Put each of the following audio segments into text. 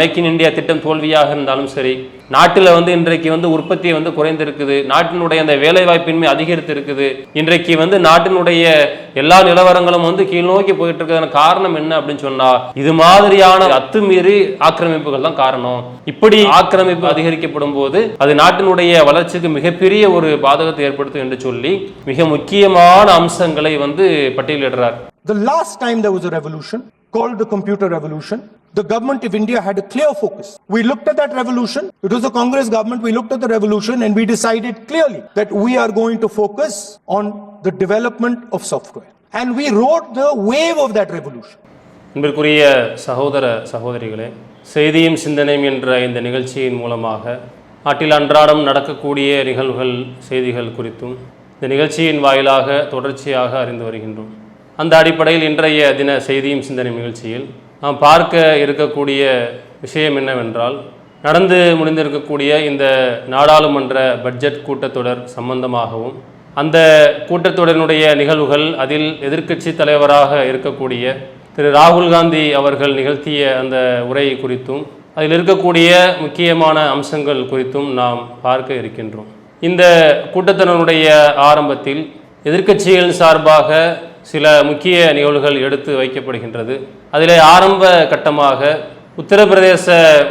Make in India திட்டம் தோல்வியாக இருந்தாலும் சரி நாட்டில் வந்து இன்றைக்கு வந்து உற்பத்தி வந்து குறைந்திருக்குது நாட்டினுடைய அந்த வேலைவாய்ப்பின்மை அதிகரித்து இருக்குது இன்றைக்கு வந்து நாட்டினுடைய எல்லா நிலவரங்களும் வந்து கீழ் நோக்கி போயிட்டு இருக்கிறதுன காரணம் என்ன அப்படின்னு சொன்னா இது மாதிரியான அத்துமீறி ஆக்கிரமிப்புகள் தான் காரணம். இப்படி ஆக்கிரமிப்பு அதிகரிக்கப்படும் போது அது நாட்டினுடைய வளர்ச்சிக்கு மிகப்பெரிய ஒரு பாதகத்தை ஏற்படுத்தும் என்று சொல்லி மிக முக்கியமான அம்சங்களை வந்து பட்டியலிடுறார். The last time there was a revolution called the computer revolution, the government of India had a clear focus. We looked at that revolution. It was a Congress government. We looked at the revolution and we decided clearly that we are going to focus on the development of software. And we rode the wave of that revolution. அன்பிற்குரிய சகோதர சகோதரிகளே செய்தியும் சிந்தனையும் என்ற இந்த நிகழ்ச்சியின் மூலமாக நாட்டில் அன்றாடம் நடக்கக்கூடிய நிகழ்வுகள் செய்திகள் குறித்தும் இந்த நிகழ்ச்சியின் வாயிலாக தொடர்ச்சியாக அறிந்து வருகின்றோம் அந்த அடிப்படையில் இன்றைய தின செய்தியும் சிந்தனை நிகழ்ச்சியில் நாம் பார்க்க இருக்கக்கூடிய விஷயம் என்னவென்றால் நடந்து முடிந்திருக்கக்கூடிய இந்த நாடாளுமன்ற பட்ஜெட் கூட்டத்தொடர் சம்பந்தமாகவும் அந்த கூட்டத்தொடரினுடைய நிகழ்வுகள் அதில் எதிர்க்கட்சி தலைவராக இருக்கக்கூடிய திரு ராகுல் காந்தி அவர்கள் நிகழ்த்திய அந்த உரை குறித்தும் அதில் இருக்கக்கூடிய முக்கியமான அம்சங்கள் குறித்தும் நாம் பார்க்க இருக்கின்றோம். இந்த கூட்டத்தினருடைய ஆரம்பத்தில் எதிர்க்கட்சிகள் சார்பாக சில முக்கிய நிகழ்வுகள் எடுத்து வைக்கப்படுகின்றது. அதிலே ஆரம்ப கட்டமாக உத்தரப்பிரதேச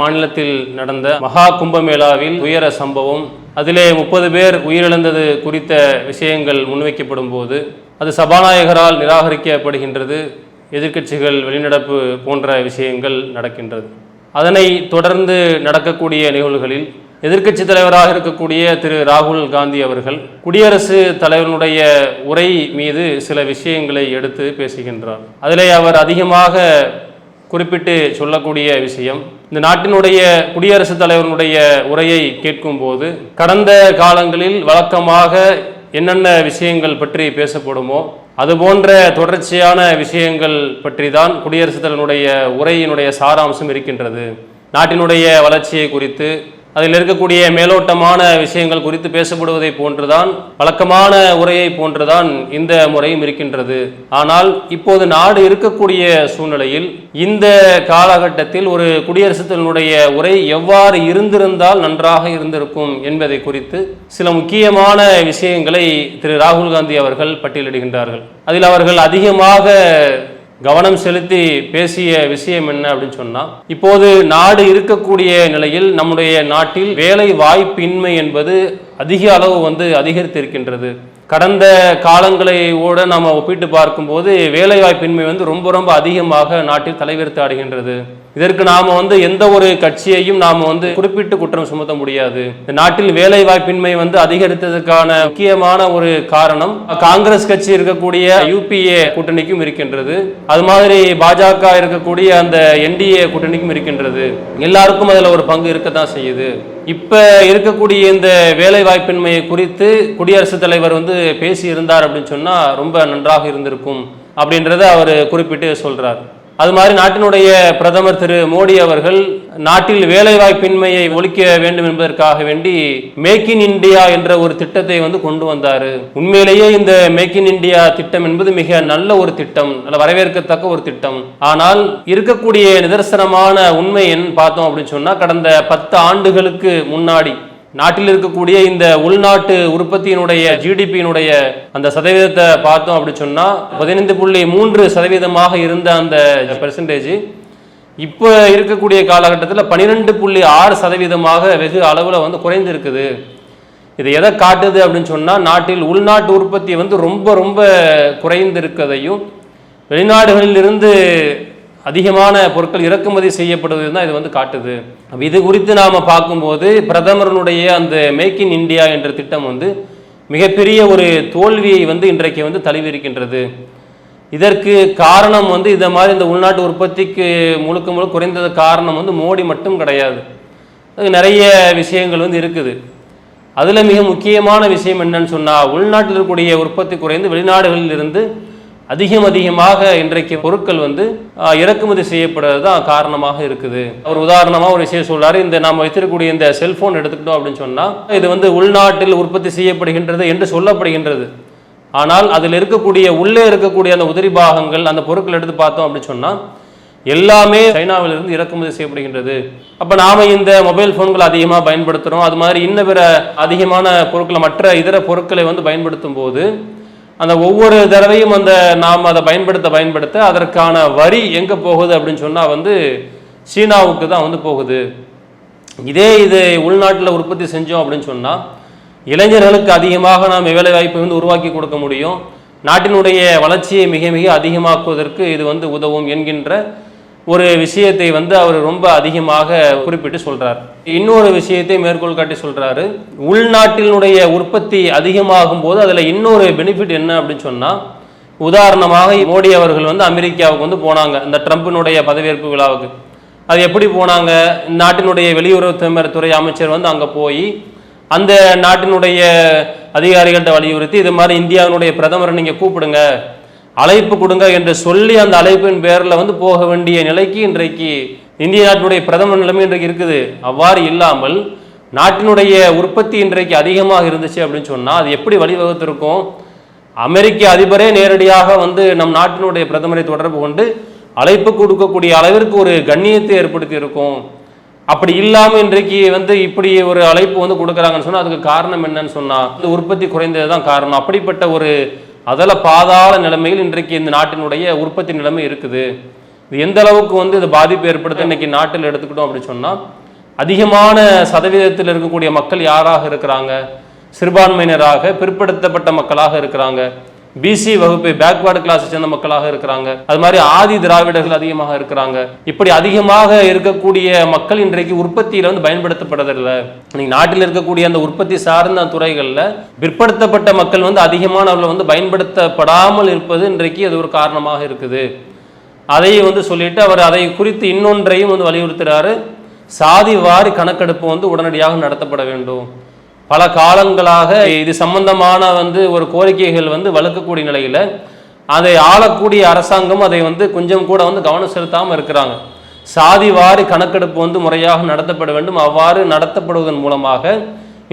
மாநிலத்தில் நடந்த மகா கும்பமேளாவில் உயர சம்பவம் அதிலே முப்பது பேர் உயிரிழந்தது குறித்த விஷயங்கள் முன்வைக்கப்படும் போது அது சபாநாயகரால் நிராகரிக்கப்படுகின்றது எதிர்க்கட்சிகள் வெளிநடப்பு போன்ற விஷயங்கள் நடக்கின்றது. அதனை தொடர்ந்து நடக்கக்கூடிய நிகழ்வுகளில் எதிர்க்கட்சி தலைவராக இருக்கக்கூடிய திரு ராகுல் காந்தி அவர்கள் குடியரசு தலைவனுடைய உரை மீது சில விஷயங்களை எடுத்து பேசுகின்றார். அதிலே அவர் அதிகமாக குறிப்பிட்டு சொல்லக்கூடிய விஷயம் இந்த நாட்டினுடைய குடியரசுத் தலைவனுடைய உரையை கேட்கும்போது கடந்த காலங்களில் வழக்கமாக என்னென்ன விஷயங்கள் பற்றி பேசப்படுமோ அதுபோன்ற தொடர்ச்சியான விஷயங்கள் பற்றி தான் குடியரசுத் தலைவனுடைய உரையினுடைய சாராம்சம் இருக்கின்றது. நாட்டினுடைய வளர்ச்சியை குறித்து அதில் இருக்கக்கூடிய மேலோட்டமான விஷயங்கள் குறித்து பேசப்படுவதை போன்றுதான் வழக்கமான உரையை போன்றுதான் இந்த முறையும் இருக்கின்றது. ஆனால் இப்போது நாடு இருக்கக்கூடிய சூழ்நிலையில் இந்த காலகட்டத்தில் ஒரு குடியரசுத் தலைவனுடைய உரை எவ்வாறு இருந்திருந்தால் நன்றாக இருந்திருக்கும் என்பதை குறித்து சில முக்கியமான விஷயங்களை திரு ராகுல் காந்தி அவர்கள் பட்டியலிடுகின்றார்கள். அதில் அவர்கள் அதிகமாக கவனம் செலுத்தி பேசிய விஷயம் என்ன அப்படின்னு சொன்னா இப்போது நாடு இருக்கக்கூடிய நிலையில் நம்முடைய நாட்டில் வேலை வாய்ப்பின்மை என்பது அதிக அளவு வந்து அதிகரித்திருக்கின்றது. கடந்த காலங்களை கூட நாம் ஒப்பிட்டு பார்க்கும்போது வேலைவாய்ப்பின்மை வந்து ரொம்ப ரொம்ப அதிகமாக நாட்டில் தலைவிரித்து ஆடுகின்றது. இதற்கு நாம வந்து எந்த ஒரு கட்சியையும் நாம வந்து குறிப்பிட்டு குற்றம் சுமத்த முடியாது. இந்த நாட்டில் வேலை வாய்ப்பின்மை வந்து அதிகரித்ததற்கான முக்கியமான ஒரு காரணம் காங்கிரஸ் கட்சி இருக்கக்கூடிய யூபிஏ கூட்டணிக்கும் இருக்கின்றது. அது மாதிரி பாஜக இருக்கக்கூடிய அந்த என்டிஏ கூட்டணிக்கும் இருக்கின்றது. எல்லாருக்கும் அதுல ஒரு பங்கு இருக்கத்தான் செய்யுது. இப்ப இருக்கக்கூடிய இந்த வேலை வாய்ப்பின்மையை குறித்து குடியரசுத் தலைவர் வந்து பேசி இருந்தார் அப்படின்னு சொன்னா ரொம்ப நன்றாக இருந்திருக்கும் அப்படின்றத அவர் குறிப்பிட்டு சொல்றார். அது மாதிரி நாட்டினுடைய பிரதமர் திரு மோடி அவர்கள் நாட்டில் வேலைவாய்ப்பின்மையை ஒழிக்க வேண்டும் என்பதற்காக வேண்டி மேக் இன் இந்தியா என்ற ஒரு திட்டத்தை வந்து கொண்டு வந்தார். உண்மையிலேயே இந்த மேக் இன் இந்தியா திட்டம் என்பது மிக நல்ல ஒரு திட்டம் நல்ல வரவேற்கத்தக்க ஒரு திட்டம். ஆனால் இருக்கக்கூடிய நிதர்சனமான உண்மை என்ன பார்த்தோம் அப்படின்னு சொன்னா கடந்த பத்து ஆண்டுகளுக்கு முன்னாடி நாட்டில் இருக்கக்கூடிய இந்த உள்நாட்டு உற்பத்தியினுடைய ஜிடிபியினுடைய அந்த சதவீதத்தை பார்த்தோம் அப்படின்னு சொன்னால் பதினைந்து புள்ளி மூன்று சதவீதமாக இருந்த அந்த பெர்சன்டேஜ் இப்போ இருக்கக்கூடிய காலகட்டத்தில் பன்னிரெண்டு புள்ளி ஆறு சதவீதமாக வெகு அளவில் வந்து குறைந்திருக்குது. இது எதை காட்டுது அப்படின்னு சொன்னால் நாட்டில் உள்நாட்டு உற்பத்தி வந்து ரொம்ப ரொம்ப குறைந்திருக்கதையும் வெளிநாடுகளிலிருந்து அதிகமான பொருட்கள் இறக்குமதி செய்யப்படுவது தான் இது வந்து காட்டுது. இது குறித்து நாம் பார்க்கும்போது பிரதமரனுடைய அந்த மேக் இன் இந்தியா என்ற திட்டம் வந்து மிகப்பெரிய ஒரு தோல்வியை வந்து இன்றைக்கு வந்து தழுவிருக்கின்றது இதற்கு காரணம் வந்து இந்த மாதிரி இந்த உள்நாட்டு உற்பத்திக்கு முழுக்க முழுக்க குறைந்தது காரணம் வந்து மோடி மட்டும் கிடையாது. நிறைய விஷயங்கள் வந்து இருக்குது. அதில் மிக முக்கியமான விஷயம் என்னன்னு சொன்னால் உள்நாட்டில் இருக்கக்கூடிய உற்பத்தி குறைந்து வெளிநாடுகளில் இருந்து அதிகம் அதிகமாக இன்றைக்கு பொருட்கள் வந்து இறக்குமதி செய்யப்படுறது தான் காரணமாக இருக்குது. அவர் உதாரணமாக ஒரு விஷயம் சொல்றாரு இந்த நாம் வைத்திருக்கக்கூடிய இந்த செல்போன் எடுத்துக்கிட்டோம் அப்படின்னு சொன்னால் இது வந்து உள்நாட்டில் உற்பத்தி செய்யப்படுகின்றது என்று சொல்லப்படுகின்றது. ஆனால் அதில் இருக்கக்கூடிய உள்ளே இருக்கக்கூடிய அந்த உதிரி பாகங்கள் அந்த பொருட்கள் எடுத்து பார்த்தோம் அப்படின்னு சொன்னால் எல்லாமே சைனாவிலிருந்து இறக்குமதி செய்யப்படுகின்றது. அப்போ நாம் இந்த மொபைல் ஃபோன்கள் அதிகமாக பயன்படுத்துகிறோம் அது மாதிரி இன்ன பிற அதிகமான பொருட்களை மற்ற இதர பொருட்களை வந்து பயன்படுத்தும் போது அந்த ஒவ்வொரு தடவையும் அந்த நாம் அதை பயன்படுத்த பயன்படுத்த அதற்கான வரி எங்கே போகுது அப்படின்னு சொன்னால் வந்து சீனாவுக்கு தான் வந்து போகுது. இதே இது உள்நாட்டில் உற்பத்தி செஞ்சோம் அப்படின்னு சொன்னால் இளைஞர்களுக்கு அதிகமாக நாம் வேலை வாய்ப்பை வந்து உருவாக்கி கொடுக்க முடியும். நாட்டினுடைய வளர்ச்சியை மிக மிக அதிகமாக்குவதற்கு இது வந்து உதவும் என்கின்ற ஒரு விஷயத்தை வந்து அவர் ரொம்ப அதிகமாக குறிப்பிட்டு சொல்றார். இன்னொரு விஷயத்தை மேற்கோள் காட்டி சொல்றாரு உள்நாட்டினுடைய உற்பத்தி அதிகமாகும் போது அதில் இன்னொரு பெனிஃபிட் என்ன அப்படின்னு சொன்னா உதாரணமாக மோடி அவர்கள் வந்து அமெரிக்காவுக்கு வந்து போனாங்க இந்த ட்ரம்பினுடைய பதவியேற்பு விழாவுக்கு. அது எப்படி போனாங்க? நாட்டினுடைய வெளியுறவு துறை அமைச்சர் வந்து அங்கே போய் அந்த நாட்டினுடைய அதிகாரிகள்கிட்ட வலியுறுத்தி இது மாதிரி இந்தியாவினுடைய பிரதமரை நீங்கள் கூப்பிடுங்க அழைப்பு கொடுங்க என்று சொல்லி அந்த அழைப்பின் பேரில் வந்து போக வேண்டிய நிலைக்கு இன்றைக்கு இந்திய நாட்டினுடைய பிரதமர் நிலைமை இன்றைக்கு இருக்குது. அவ்வாறு இல்லாமல் நாட்டினுடைய உற்பத்தி இன்றைக்கு அதிகமாக இருந்துச்சு அப்படின்னு சொன்னால் அது எப்படி வழிவகுத்திருக்கும்? அமெரிக்க அதிபரே நேரடியாக வந்து நம் நாட்டினுடைய பிரதமரை தொடர்பு கொண்டு அழைப்பு கொடுக்கக்கூடிய அளவிற்கு ஒரு கண்ணியத்தை ஏற்படுத்தி இருக்கும் அப்படி இல்லாமல் இன்றைக்கு வந்து இப்படி ஒரு அழைப்பு வந்து கொடுக்குறாங்கன்னு சொன்னால் அதுக்கு காரணம் என்னன்னு சொன்னால் உற்பத்தி குறைந்தது தான் காரணம். அப்படிப்பட்ட ஒரு அதில் பாதாள நிலைமையில் இன்றைக்கு இந்த நாட்டினுடைய உற்பத்தி நிலைமை இருக்குது. இது எந்த அளவுக்கு வந்து இது பாதிப்பு ஏற்படுத்த இன்னைக்கு நாட்டில் எடுத்துக்கிட்டோம் அப்படின்னு சொன்னால் அதிகமான சதவீதத்தில் இருக்கக்கூடிய மக்கள் யாராக இருக்கிறாங்க? சிறுபான்மையினராக பிற்படுத்தப்பட்ட மக்களாக இருக்கிறாங்க. பிசி வகுப்பு பேக்வேர்டு கிளாஸை சேர்ந்த மக்களாக இருக்கிறாங்க. அது மாதிரி ஆதி திராவிடர்கள் அதிகமாக இருக்கிறாங்க. இப்படி அதிகமாக இருக்கக்கூடிய மக்கள் இன்றைக்கு உற்பத்தியில வந்து பயன்படுத்தப்படுறதில்லை. இன்னைக்கு நாட்டில் இருக்கக்கூடிய அந்த உற்பத்தி சார்ந்த துறைகளில் பிற்படுத்தப்பட்ட மக்கள் வந்து அதிகமான அளவில் வந்து பயன்படுத்தப்படாமல் இருப்பது இன்றைக்கு அது ஒரு காரணமாக இருக்குது. அதையும் வந்து சொல்லிட்டு அவர் அதை குறித்து இன்னொன்றையும் வந்து வலியுறுத்துறாரு. சாதி வாரி கணக்கெடுப்பு வந்து உடனடியாக நடத்தப்பட வேண்டும். பல காலங்களாக இது சம்பந்தமான வந்து ஒரு கோரிக்கைகள் வந்து வளர்க்கக்கூடிய நிலையில் அதை ஆளக்கூடிய அரசாங்கம் அதை வந்து கொஞ்சம் கூட வந்து கவனம் செலுத்தாமல் இருக்கிறாங்க. சாதி வாரி கணக்கெடுப்பு வந்து முறையாக நடத்தப்பட வேண்டும். அவ்வாறு நடத்தப்படுவதன் மூலமாக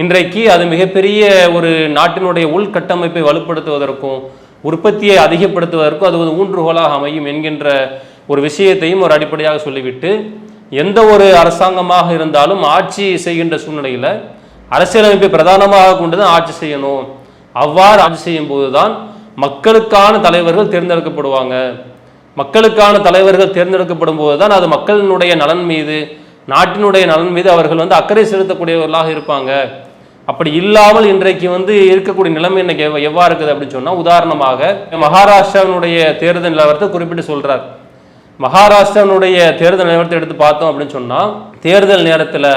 இன்றைக்கு அது மிகப்பெரிய ஒரு நாட்டினுடைய உள்கட்டமைப்பை வலுப்படுத்துவதற்கும் உற்பத்தியை அதிகப்படுத்துவதற்கும் அது ஒரு ஊன்றுகோலாக அமையும் என்கின்ற ஒரு விஷயத்தையும் ஒரு அடிப்படையாக சொல்லிவிட்டு எந்த ஒரு அரசாங்கமாக இருந்தாலும் ஆட்சி செய்கின்ற சூழ்நிலையில் அரசியலமைப்பை பிரதானமாக கொண்டு தான் ஆட்சி செய்யணும். அவ்வாறு ஆட்சி செய்யும் போது தான் மக்களுக்கான தலைவர்கள் தேர்ந்தெடுக்கப்படுவாங்க. மக்களுக்கான தலைவர்கள் தேர்ந்தெடுக்கப்படும் போது தான் அது மக்களினுடைய நலன் மீது நாட்டினுடைய நலன் மீது அவர்கள் வந்து அக்கறை செலுத்தக்கூடியவர்களாக இருப்பாங்க. அப்படி இல்லாமல் இன்றைக்கு வந்து இருக்கக்கூடிய நிலைமை இன்னைக்கு எவ்வ- எவ்வாறு இருக்குது அப்படின்னு சொன்னால் உதாரணமாக மகாராஷ்டிராவினுடைய தேர்தல் நிலவரத்தை குறிப்பிட்டு சொல்கிறார் மகாராஷ்டிராவினுடைய தேர்தல் நிலவரத்தை எடுத்து பார்த்தோம் அப்படின்னு சொன்னால் தேர்தல் நேரத்தில்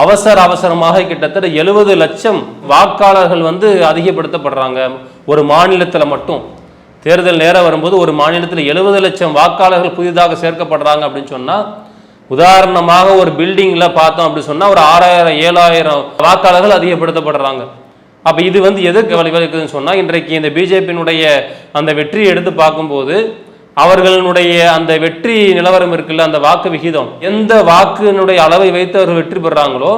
அவசர அவசரமாக கிட்டத்தட்ட எழுபது லட்சம் வாக்காளர்கள் வந்து அதிகப்படுத்தப்படுறாங்க. ஒரு மாநிலத்தில் மட்டும். தேர்தல் நேரம் வரும்போது ஒரு மாநிலத்தில் எழுபது லட்சம் வாக்காளர்கள் புதிதாக சேர்க்கப்படுறாங்க அப்படின்னு சொன்னால் உதாரணமாக ஒரு பில்டிங்கில் பார்த்தோம் அப்படின்னு சொன்னால் ஒரு ஆறாயிரம் ஏழாயிரம் வாக்காளர்கள் அதிகப்படுத்தப்படுறாங்க. அப்போ இது வந்து எதுக்கு வழிவகுக்குதுன்னு சொன்னால் இன்றைக்கு இந்த பிஜேபியினுடைய அந்த வெற்றியை எடுத்து பார்க்கும்போது அவர்களுடைய அந்த வெற்றி நிலவரம் இருக்குல்ல அந்த வாக்கு விகிதம் எந்த வாக்கினுடைய அளவை வைத்து அவர்கள் வெற்றி பெறாங்களோ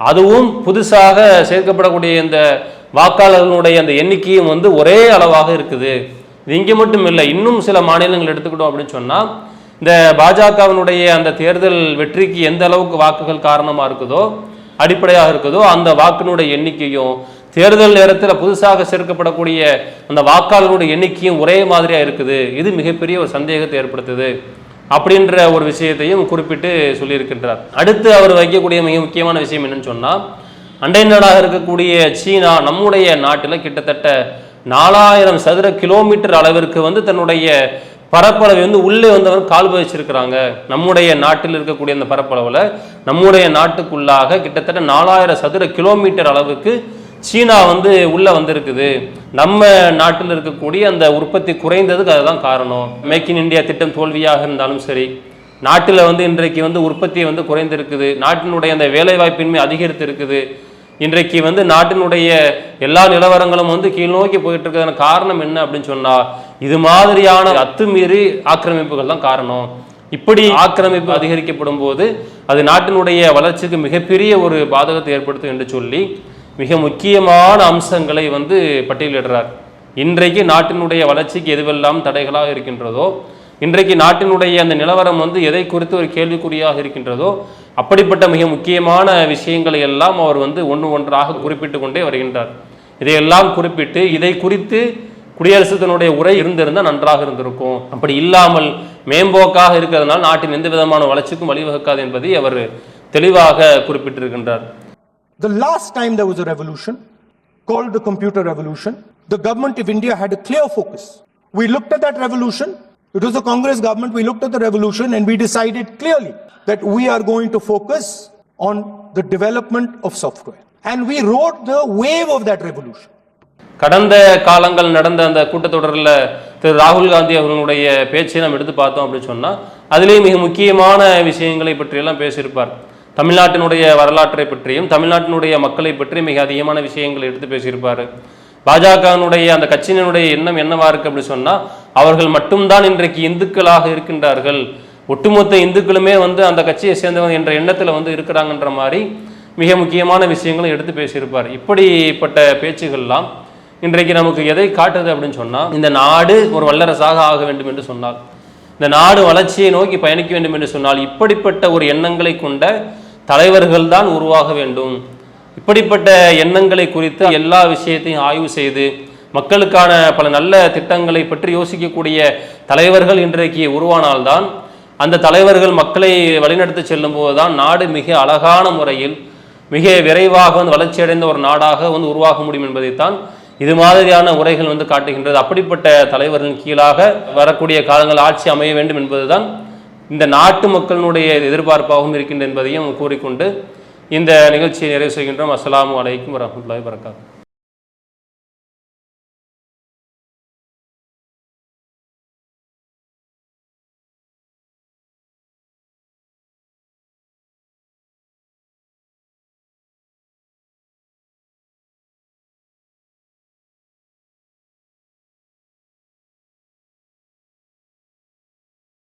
அதுவும் புதுசாக சேர்க்கப்படக்கூடிய இந்த வாக்காளர்களுடைய அந்த எண்ணிக்கையும் வந்து ஒரே அளவாக இருக்குது. இது இங்கே மட்டும் இல்லை இன்னும் சில மாநிலங்கள் எடுத்துக்கிட்டோம் அப்படின்னு சொன்னால் இந்த பாஜகவினுடைய அந்த தேர்தல் வெற்றிக்கு எந்த அளவுக்கு வாக்குகள் காரணமாக இருக்குதோ அடிப்படையாக இருக்குதோ அந்த வாக்கினுடைய எண்ணிக்கையும் தேர்தல் நேரத்தில் புதுசாக சேர்க்கப்படக்கூடிய அந்த வாக்காளர்களுடைய எண்ணிக்கையும் ஒரே மாதிரியாக இருக்குது. இது மிகப்பெரிய ஒரு சந்தேகத்தை ஏற்படுத்துது அப்படின்ற ஒரு விஷயத்தையும் குறிப்பிட்டு சொல்லியிருக்கின்றார். அடுத்து அவர் வைக்கக்கூடிய மிக முக்கியமான விஷயம் என்னன்னு சொன்னால் அண்டை நாடாக இருக்கக்கூடிய சீனா நம்முடைய நாட்டில் கிட்டத்தட்ட நாலாயிரம் சதுர கிலோமீட்டர் அளவிற்கு வந்து தன்னுடைய பரப்பளவை வந்து உள்ளே வந்து அவர் கால் பதிச்சிருக்கிறாங்க. நம்முடைய நாட்டில் இருக்கக்கூடிய அந்த பரப்பளவில் நம்முடைய நாட்டுக்குள்ளாக கிட்டத்தட்ட நாலாயிரம் சதுர கிலோமீட்டர் அளவுக்கு சீனா வந்து உள்ள வந்திருக்குது. நம்ம நாட்டில் இருக்கக்கூடிய அந்த உற்பத்தி குறைந்ததுக்கு அதுதான் காரணம். மேக் இன் இந்தியா திட்டம் தோல்வியாக இருந்தாலும் சரி நாட்டில் வந்து இன்றைக்கு வந்து உற்பத்தி வந்து குறைந்திருக்குது. நாட்டினுடைய அந்த வேலைவாய்ப்பின்மை அதிகரித்து இருக்குது இன்றைக்கு வந்து நாட்டினுடைய எல்லா நிலவரங்களும் வந்து கீழ் நோக்கி போயிட்டு இருக்கிறதுன காரணம் என்ன அப்படின்னு சொன்னா இது மாதிரியான அத்துமீறி ஆக்கிரமிப்புகள் தான் காரணம். இப்படி ஆக்கிரமிப்பு அதிகரிக்கப்படும் போது அது நாட்டினுடைய வளர்ச்சிக்கு மிகப்பெரிய ஒரு பாதகத்தை ஏற்படுத்தும் என்று சொல்லி மிக முக்கியமான அம்சங்களை வந்து பட்டியலிடுறார். இன்றைக்கு நாட்டினுடைய வளர்ச்சிக்கு எதுவெல்லாம் தடைகளாக இருக்கின்றதோ இன்றைக்கு நாட்டினுடைய அந்த நிலவரம் வந்து எதை குறித்து ஒரு கேள்விக்குறியாக இருக்கின்றதோ அப்படிப்பட்ட மிக முக்கியமான விஷயங்களை எல்லாம் அவர் வந்து ஒன்று ஒன்றாக குறிப்பிட்டு கொண்டே வருகின்றார். இதையெல்லாம் குறிப்பிட்டு இதை குறித்து குடியரசு தன்னுடைய உரை இருந்திருந்தால் நன்றாக இருந்திருக்கும். அப்படி இல்லாமல் மேம்போக்காக இருக்கிறதுனால நாட்டின் எந்த விதமான வளர்ச்சிக்கும் வழிவகுக்காது என்பதை அவர் தெளிவாக குறிப்பிட்டிருக்கின்றார். The last time there was a revolution, called the computer revolution, the government of India had a clear focus. We looked at that revolution. It was a Congress government. We looked at the revolution and we decided clearly that we are going to focus on the development of software. And we rode the wave of that revolution. கடந்த காலங்கள் நடந்த அந்த கூட்டத்தொடரில் திரு ராகுல் காந்தி அவர்களுடைய பேச்சை நம்ம எடுத்து பார்த்தோம் அப்படின்னு சொன்னால் அதிலேயே மிக முக்கியமான விஷயங்களை பற்றியெல்லாம் பேசியிருப்பார் தமிழ்நாட்டினுடைய வரலாற்றை பற்றியும் தமிழ்நாட்டினுடைய மக்களை பற்றி மிக அதிகமான விஷயங்களை எடுத்து பேசியிருப்பார். பாஜகவினுடைய அந்த கட்சியினுடைய எண்ணம் என்னவா இருக்கு அப்படின்னு சொன்னால் அவர்கள் மட்டும்தான் இன்றைக்கு இந்துக்களாக இருக்கின்றார்கள். ஒட்டுமொத்த இந்துக்களுமே வந்து அந்த கட்சியை சேர்ந்தவங்க என்ற எண்ணத்தில் வந்து இருக்கிறாங்கன்ற மாதிரி மிக முக்கியமான விஷயங்களை எடுத்து பேசியிருப்பார். இப்படிப்பட்ட பேச்சுகள்லாம் இன்றைக்கு நமக்கு எதை காட்டுது அப்படின்னு சொன்னால் இந்த நாடு ஒரு வல்லரசாக ஆக வேண்டும் என்று சொன்னால் இந்த நாடு வளர்ச்சியை நோக்கி பயணிக்க வேண்டும் என்று சொன்னால் இப்படிப்பட்ட ஒரு எண்ணங்களை கொண்ட தலைவர்கள் தான் உருவாக வேண்டும். இப்படிப்பட்ட எண்ணங்களை குறித்து எல்லா விஷயத்தையும் ஆய்வு செய்து மக்களுக்கான பல நல்ல திட்டங்களை பற்றி யோசிக்கக்கூடிய தலைவர்கள் இன்றைக்கு உருவானால்தான் அந்த தலைவர்கள் மக்களை வழிநடத்தி செல்லும் போதுதான் நாடு மிக அழகான முறையில் மிக விரைவாக வந்து வளர்ச்சியடைந்த ஒரு நாடாக வந்து உருவாக முடியும் என்பதைத்தான் இது மாதிரியான உரைகள் வந்து காட்டுகின்றது. அப்படிப்பட்ட தலைவர்களின் கீழாக வரக்கூடிய காலங்கள் ஆட்சி அமைய வேண்டும் என்பதுதான் இந்த நாட்டு மக்களினுடைய எதிர்பார்ப்பாகவும் இருக்கின்ற என்பதையும் கூறிக்கொண்டு இந்த நிகழ்ச்சியை நிறைவு செய்கின்றோம். அஸ்லாம் வலைக்கும் வரஹ்மத்துல்லாஹி வரகாத்து